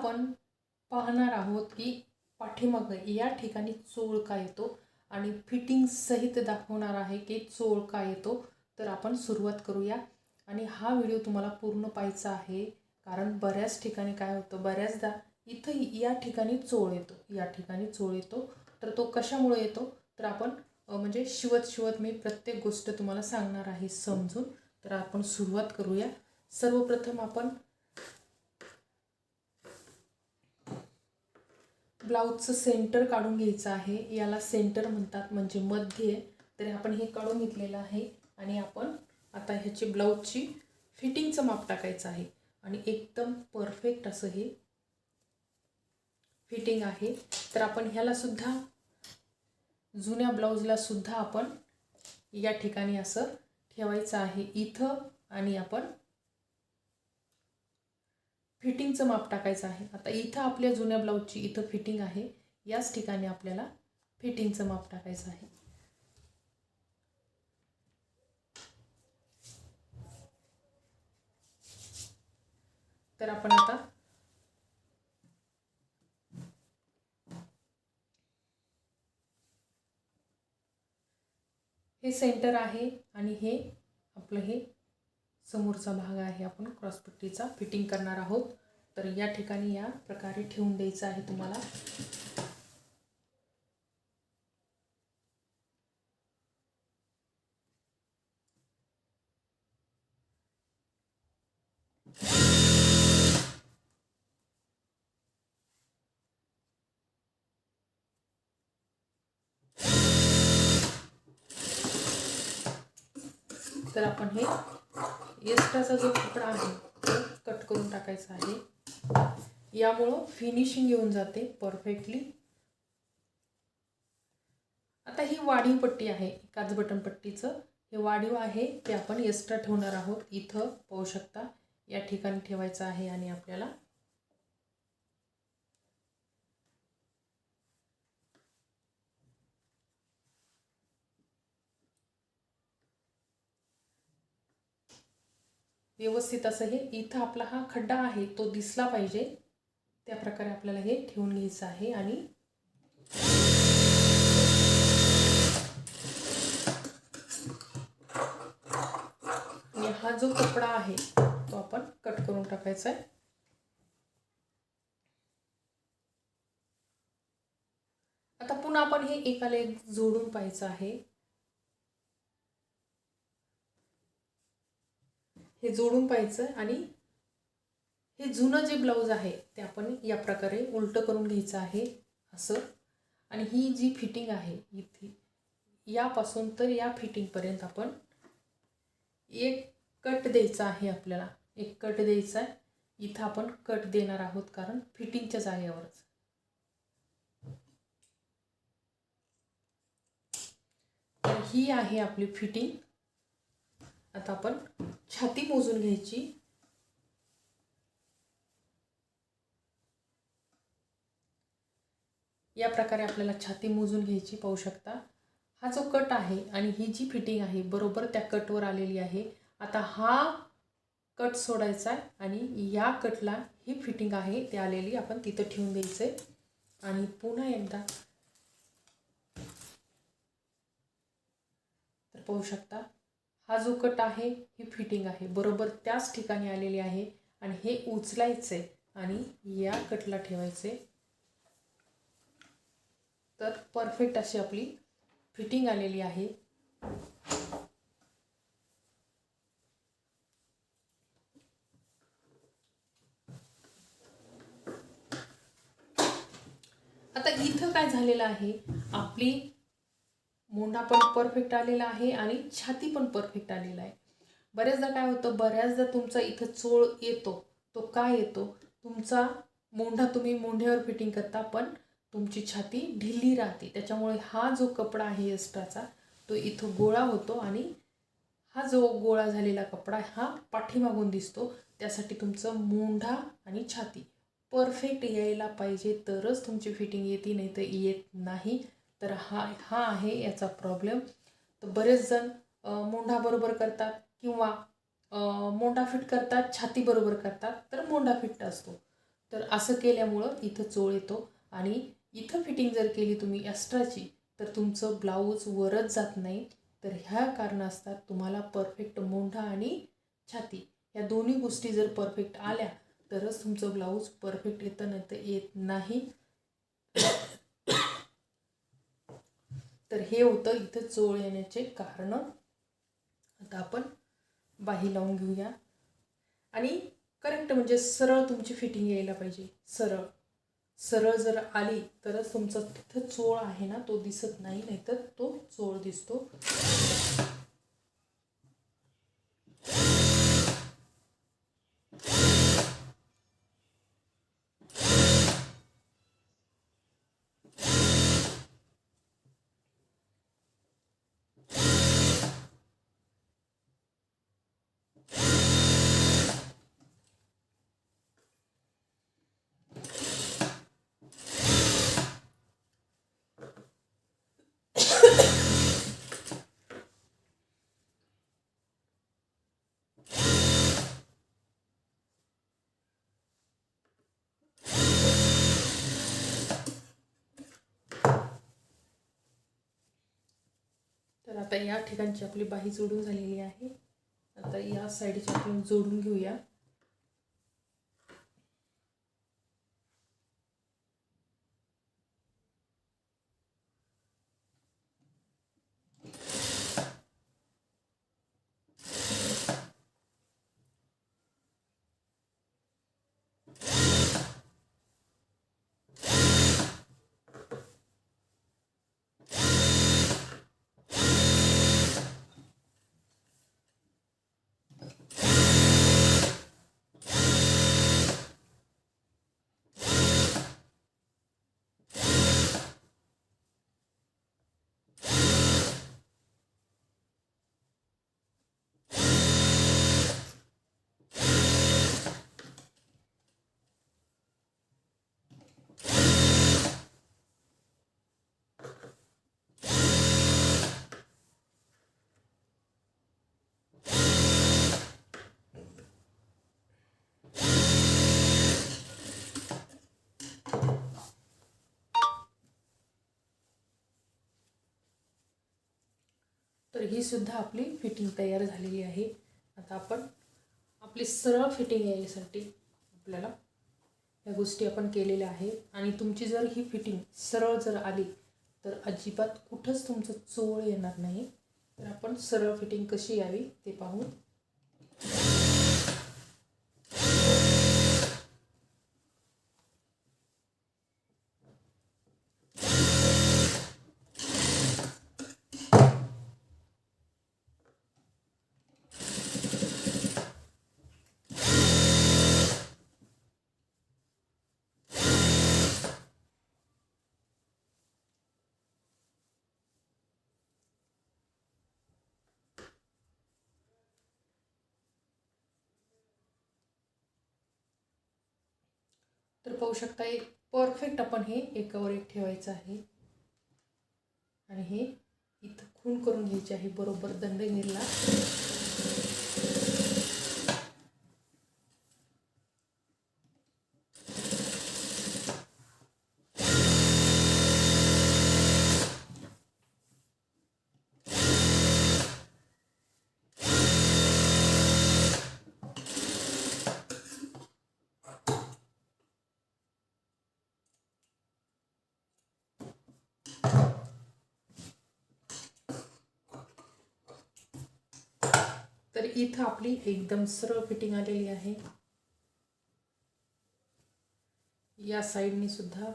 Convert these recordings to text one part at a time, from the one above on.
आपण पाहणार आहोत की पाठीमागं या ठिकाणी चोळ का येतो आणि फिटिंग सहित दाखवणार आहे की चोळ का येतो. तर आपण सुरुवात करूया. आणि हा व्हिडिओ तुम्हाला पूर्ण पाहायचा आहे. कारण बऱ्याच ठिकाणी काय होतं? बऱ्याचदा इथं या ठिकाणी चोळ येतो. या ठिकाणी चोळ येतो. तर तो कशामुळे येतो? तर आपण म्हणजे शिवत शिवत मी प्रत्येक गोष्ट तुम्हाला सांगणार आहे समजून. तर आपण सुरुवात करूया. सर्वप्रथम आपण ब्लाऊजचं सेंटर काढून घ्यायचं आहे. याला सेंटर म्हणतात. म्हणजे मध्य. तर आपण हे काढून घेतलेलं आहे. आणि आपण आता ह्याची ब्लाऊजची फिटिंगचं माप टाकायचं आहे. आणि एकदम परफेक्ट असं हे फिटिंग आहे. तर आपण ह्यालासुद्धा जुन्या ब्लाऊजलासुद्धा आपण या ठिकाणी असं ठेवायचं आहे. इथं आणि आपण फिटिंगचं माप टाकायचं आहे. आता इथं आपल्या जुन्या ब्लाऊजची इथं फिटिंग आहे. याच ठिकाणी आपल्याला फिटिंगचं माप टाकायचं आहे. तर आपण आता हे सेंटर आहे आणि हे आपलं हे समोरचा भाग आहे. आपण क्रॉसपट्टीचा फिटिंग करणार आहोत. तर या ठिकाणी या प्रकारे ठेवून द्यायचं आहे तुम्हाला. तर आपण हे एक्स्ट्राचा जो कपडा आहे तो कट करून टाकायचा आहे. यामुळं फिनिशिंग येऊन जाते परफेक्टली आता ही वाढीव पट्टी आहे काच बटन पट्टीचं. हे वाढीव आहे ते आपण एक्स्ट्रा ठेवणार आहोत. इथं पाहू शकता या ठिकाणी ठेवायचं आहे आणि आपल्याला व्यवस्थित असं हे इथं आपला हा खड्डा आहे तो दिसला पाहिजे. त्या प्रकारे आपल्याला हे ठेवून घ्यायचं आहे आणि आणि हा जो कपडा आहे तो आपण कट करून टाकायचा आहे. आता पुन्हा आपण हे एकाला एक जोडून पाहायचं आहे. हे जोडून पाहायचं आणि हे जुनं जे ब्लाऊज आहे ते आपण या प्रकारे उलटं करून घ्यायचं आहे असं. आणि ही जी फिटिंग आहे इथे यापासून तर या फिटिंगपर्यंत आपण एक कट द्यायचा आहे आपल्याला. एक कट द्यायचा आहे. इथं आपण कट देणार आहोत कारण फिटिंगच्या जागेवरच. तर ही आहे आपली फिटिंग आता आपण छाती मोजून घ्यायची. या प्रकारे आपल्याला छाती मोजून घ्यायची पाहू शकता. हा जो कट आहे आणि ही जी फिटिंग आहे बरोबर त्या कटवर आलेली आहे. आता हा कट सोडायचा आहे आणि या कटला ही फिटिंग आहे ती आलेली आपण तिथं ठेवून द्यायचं. आहे आणि पुन्हा एकदा तर पाहू शकता. हा जो कट आहे ही फिटिंग आहे. बरोबर त्याच ठिकाणी आलेली आहे आणि हे उचलायचं आहे आणि या कटला ठेवायचे. तर परफेक्ट अशी आपली फिटिंग आलेली आहे. आता इथं काय झालेलं आहे? आपली मोंडा पण परफेक्ट आलेला आहे आणि छाती पण परफेक्ट आलेला आहे. बऱ्याचदा काय होतं बऱ्याचदा तुमचा इथं चोळ येतो तो काय येतो? तुमचा मोंढा तुम्ही मोंढ्यावर फिटिंग करता पण तुमची छाती ढिली राहते. त्याच्यामुळे हा जो कपडा आहे एक्स्ट्राचा तो इथं गोळा होतो आणि हा जो गोळा झालेला कपडा हा पाठीमागून दिसतो. त्यासाठी तुमचं मोंढा आणि छाती परफेक्ट यायला पाहिजे तरच तुमची फिटिंग येते नाही तर येत नाही. तर हा हा आहे याचा प्रॉब्लेम तर बरेच जण मोंढाबरोबर करतात किंवा मोंढा फिट करतात छातीबरोबर करतात तर मोंढा फिट असतो. तर असं केल्यामुळं इथं चोळ येतो आणि इथं फिटिंग जर केली तुम्ही एक्स्ट्राची तर तुमचं ब्लाऊज वरच जात नाही. तर ह्या कारण असतात तुम्हाला परफेक्ट मोंढा आणि छाती या दोन्ही गोष्टी जर परफेक्ट आल्या तरच तुमचं ब्लाऊज परफेक्ट येतं नाही तर येत नाही. तर हे होतं इथं चोळ येण्याचे कारण. आता आपण बाही लावून घेऊया. आणि करेक्ट म्हणजे सरळ तुमची फिटिंग यायला पाहिजे. सरळ. सरळ जर आली तरच तुमचा तिथं चोळ आहे ना तो दिसत नाही नाहीतर तो चोळ दिसतो. तर आता या ठिकाणची आपली बाही जोडून झालेली आहे. आता या साईडची आपण जोडून घेऊया. तर ही सुद्धा आपली फिटिंग तयार झालेली आहे. आता आपण आपली सरळ फिटिंग यायसाठी आपल्याला या गोष्टी आपण केलेल्या आहेत. आणि तुमची जर ही फिटिंग सरळ जर आली तर अजिबात कुठंच तुमचं चोळ येणार नाही. तर आपण सरळ फिटिंग कशी यावी ते पाहू तर पाहू शकता एक परफेक्ट आपण हे एकावर एक ठेवायचं आहे. आणि हे इथं खून करून घ्यायचे आहे बरोबर दंडगीरला तर इथं आपली एकदम सरळ फिटिंग आलेली आहे. या साईडनी सुद्धा.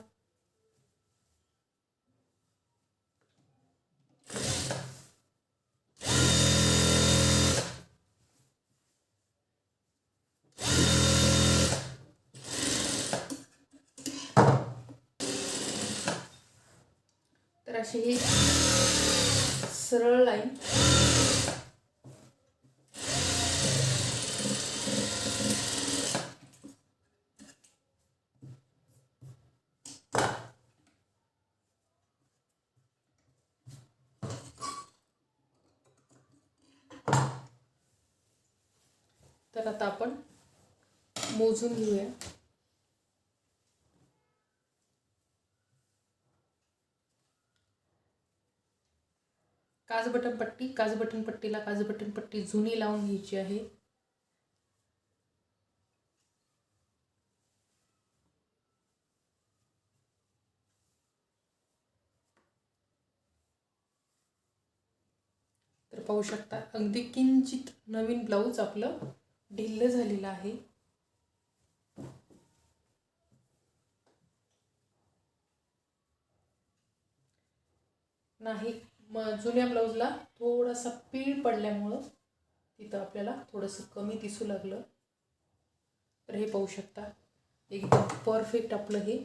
तर अशी ही सरळ लाईन तर आता आपण मोजून घेऊया. काजबटन पट्टी काजबटन पट्टीला काजबटन पट्टी जुनी लावून घ्यायची आहे. तर पाहू शकता अगदी किंचित नवीन ब्लाऊज आपलं ढिल्ल झालेलं आहे. नाही मग जुन्या ब्लाऊजला थोडासा पीळ पडल्यामुळं तिथं आपल्याला थोडंसं कमी दिसू लागलं. तर हे पाहू शकता एकदम परफेक्ट आपलं हे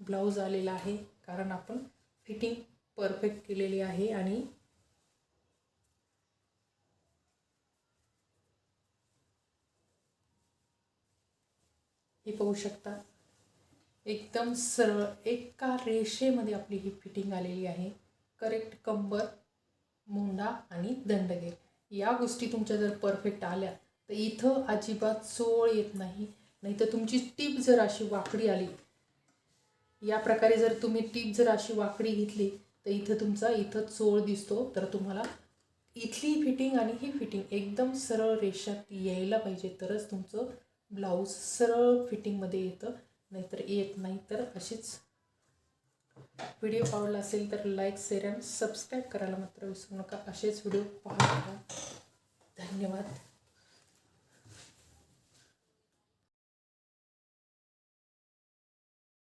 ब्लाऊज आलेलं आहे. कारण आपण फिटिंग परफेक्ट केलेली आहे आणि हे पाहू शकता. एकदम सरळ एका रेषेमध्ये आपली ही फिटिंग आलेली आहे. करेक्ट कंबर मुंडा आणि दंडगेर या गोष्टी तुमच्या जर परफेक्ट आल्या तर इथं अजिबात चोळ येत नाही. नाहीतर तुमची टीप जर अशी वाकडी आली या प्रकारे जर तुम्ही टीप जर अशी वाकडी घेतली तर इथं तुमचा इथं चोळ दिसतो. तर तुम्हाला इथली फिटिंग आणि ही फिटिंग एकदम सरळ रेषात यायला पाहिजे. तरच तुमचं ब्लाऊज सरळ फिटिंगमध्ये येतं. नाहीतर येत नाही तर अशीच व्हिडिओ आवडला असेल तर लाईक शेअर आणि सबस्क्राईब करायला मात्र विसरू नका. असेच व्हिडिओ पाहत राहा. धन्यवाद.